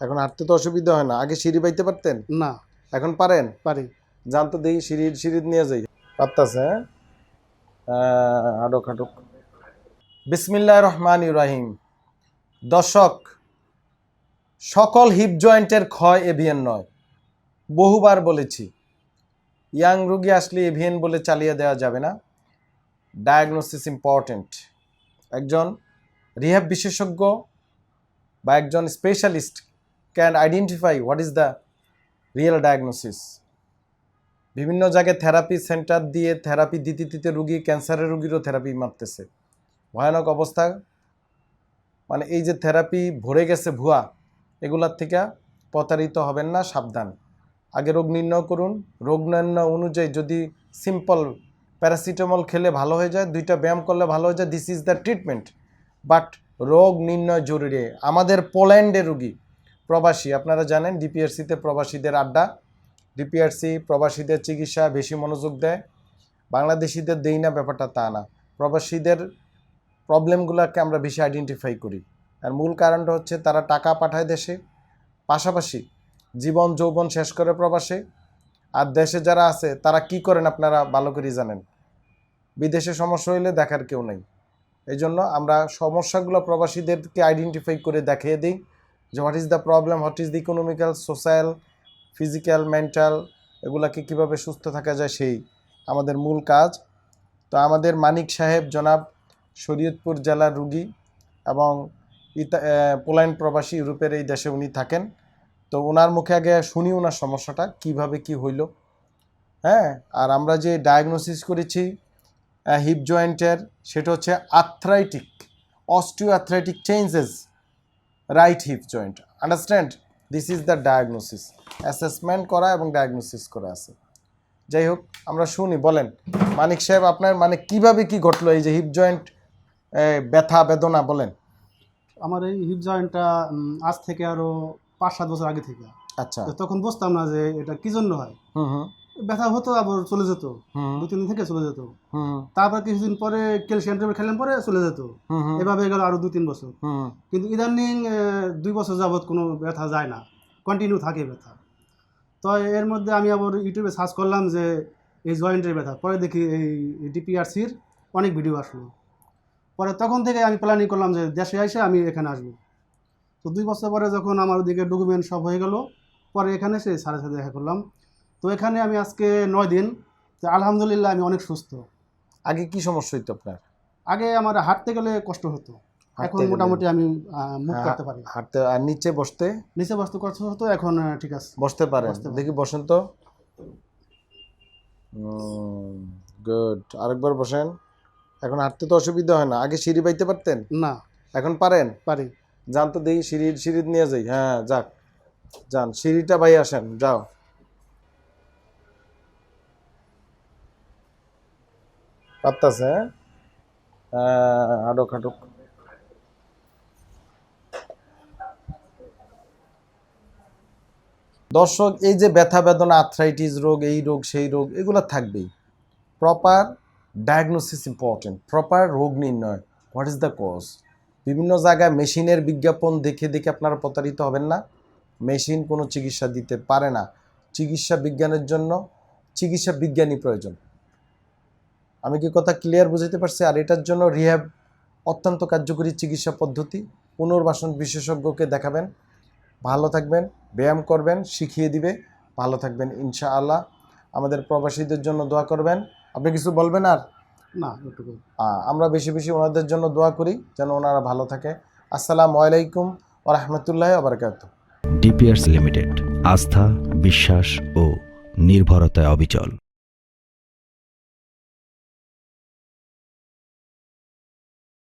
এখন হাঁটতে তো অসুবিধা হয় না। আগে সিঁড়ি পাইতে পারতেন? না। এখন পারেন? পারি। যান তো দেখি সিঁড়ির সিঁড়ি নিয়ে যাই। পারতাছে হ্যাঁ? আহ, হাঁটক হাঁটক বিসমিল্লাহ রহমান ইব্রাহিম দর্শক সকল হিপ জয়েন্টের ক্ষয় এভিএন নয়। বহুবার বলেছি ইয়াং রুগী আসলে এভিএন বলে চালিয়ে দেওয়া যাবে না। ডায়াগনোসিস ইম্পর্ট্যান্ট একজন রিহ্যাব বিশেষজ্ঞ বা একজন specialist can identify what is the real diagnosis বিভিন্ন জায়গায় থেরাপি সেন্টার দিয়ে থেরাপি দিতে দিতে রুগী ক্যান্সারের রুগীরও থেরাপি মারতেছে ভয়ানক অবস্থা। মানে এই যে থেরাপি ভরে গেছে ভুয়া, এগুলার থেকে প্রতারিত হবেন না, সাবধান। আগে রোগ নির্ণয় করুন। রোগ নির্ণয় অনুযায়ী যদি সিম্পল প্যারাসিটামল খেলে ভালো হয়ে যায়, দুইটা ব্যায়াম করলে ভালো হয়ে যায় this is the treatment but রোগ নির্ণয় জরুরি। আমাদের পোল্যান্ডের রুগী প্রবাসী, আপনারা জানেন ডিপিআরসিতে প্রবাসীদের আড্ডা। ডিপিআরসি প্রবাসীদের চিকিৎসা বেশি মনোযোগ দেয়। বাংলাদেশিদের দেই না, ব্যাপারটা তা না। প্রবাসীদের প্রবলেমগুলোকে আমরা বেশি আইডেন্টিফাই করি। আর মূল কারণটা হচ্ছে তারা টাকা পাঠায় দেশে। পাশাপাশি জীবন, যৌবন শেষ করে প্রবাসে। আর দেশে যারা আছে, তারা কি করেন আপনারা ভালো করেই জানেন। বিদেশে সমস্যা হইলে দেখার কেউ নেই। এই জন্য আমরা সমস্যাগুলো প্রবাসীদেরকে আইডেন্টিফাই করে দেখিয়ে দিই। যে what is the problem what is the economical social physical mental এগুলাকে কীভাবে সুস্থ থাকা যায় সেই আমাদের মূল কাজ। তো আমাদের মানিক সাহেব জনাব শরীয়তপুর জেলার রুগী এবং ইতা পোল্যান্ড প্রবাসী ইউরোপের এই দেশে উনি থাকেন। তো ওনার মুখে আগে শুনি ওনার সমস্যাটা, কীভাবে কি হইল। হ্যাঁ আর আমরা যে ডায়াগনোসিস করেছি হিপ জয়েন্টের সেটা হচ্ছে arthritic osteoarthritic changes right hip joint understand this is the diagnosis assessment করা এবং ডায়াগনোসিস করা আছে। যাই হোক আমরা শুনি বলেন মানিক সাহেব আপনার মানে কীভাবে কি ঘটলো? এই যে হিপ জয়েন্ট ব্যথা বেদনা বলেন। আমার এই হিপ জয়েন্টটা আজ থেকে আরও পাঁচ সাত বছর আগে থেকে। আচ্ছা। তো তখন বুঝতাম না যে এটা কি জন্য হয়। হুম হুম। ব্যথা হতো আবার চলে যেত। হুম। দু তিন দিন থেকে চলে যেত। হুম। তারপর কিছুদিন পরে ক্যালসিয়াম ট্যাবলেট খেলাম পরে চলে যেত। এভাবে গেল আরও দুই তিন বছর। কিন্তু ইদানিং দুই বছর যাবত কোনো ব্যথা যায় না। কন্টিনিউ থাকে ব্যথা। তো এর মধ্যে আমি আবার ইউটিউবে সার্চ করলাম যে এই জয়েন্টের ব্যথা। পরে দেখি এই ডিপিআরসির অনেক ভিডিও আসলো। পরে তখন থেকে আমি প্ল্যানিং করলাম যে দেশে এসে আমি এখানে আসব। তো দুই বছর পরে যখন আমার ওদিকে ডকুমেন্ট সব হয়ে গেল পরে এখানে এসে স্যারের সাথে দেখা করলাম। তো এখানে আমি আজকে নয় দিন তো আলহামদুলিল্লাহ আমি অনেক সুস্থ। আগে কি সমস্যা হইতো আপনার? আগে আমার হাঁটতে গেলে কষ্ট হতো। এখন মোটামুটি আমি মুভ হ্যাঁ, করতে পারি। হাঁটতে আর নিচে বসতে? নিচে বসতে কষ্ট হতো এখন ঠিক আছে। বসতে পারি। দেখি বসেন তো। গুড আরেকবার বসেন। এখন হাঁটতে তো অসুবিধা হয় না। আগে সিঁড়ি পাইতে পারতেন? না। এখন পারেন? পারি। যান তো দেখি সিঁড়ির সিঁড়ি নিয়ে যাই। হ্যাঁ যাক। যান সিঁড়িটা ভাই আসেন। যাও। পারতাছে হাঁটক হাঁটক দর্শক, এই যে ব্যথা বেদনা আর্থ্রাইটিস রোগ, এই রোগ, সেই রোগ, এগুলো থাকবেই। প্রপার ডায়াগনোসিস ইম্পর্টেন্ট প্রপার রোগ নির্ণয়। হোয়াট ইজ দ্য কজ বিভিন্ন জায়গায় মেশিনের বিজ্ঞাপন দেখে দেখে আপনারা প্রতারিত হবেন না। মেশিন কোনো চিকিৎসা দিতে পারে না। চিকিৎসা বিজ্ঞানের জন্য চিকিৎসা বিজ্ঞানী প্রয়োজন। আমি কি কথা ক্লিয়ার বুঝাতে পারছি? আর এটার জন্য রিহ্যাব অত্যন্ত কার্যকরী চিকিৎসা পদ্ধতি। পুনর্বাসন বিশেষজ্ঞকে দেখাবেন। ভালো থাকবেন ব্যায়াম করবেন শিখিয়ে দিবে। ভালো থাকবেন ইনশাআল্লাহ। আমাদের প্রবাসীদের জন্য দোয়া করবেন। আপনি কিছু বলবেন আর? না আমরা বেশি বেশি ওনাদের জন্য দোয়া করি যেন ওনারা ভালো থাকে। আসসালামু আলাইকুম ও রহমতুল্লাহ আবরকাত ডিপিআরস লিমিটেড আস্থা বিশ্বাস ও নির্ভরতায় অবিচল।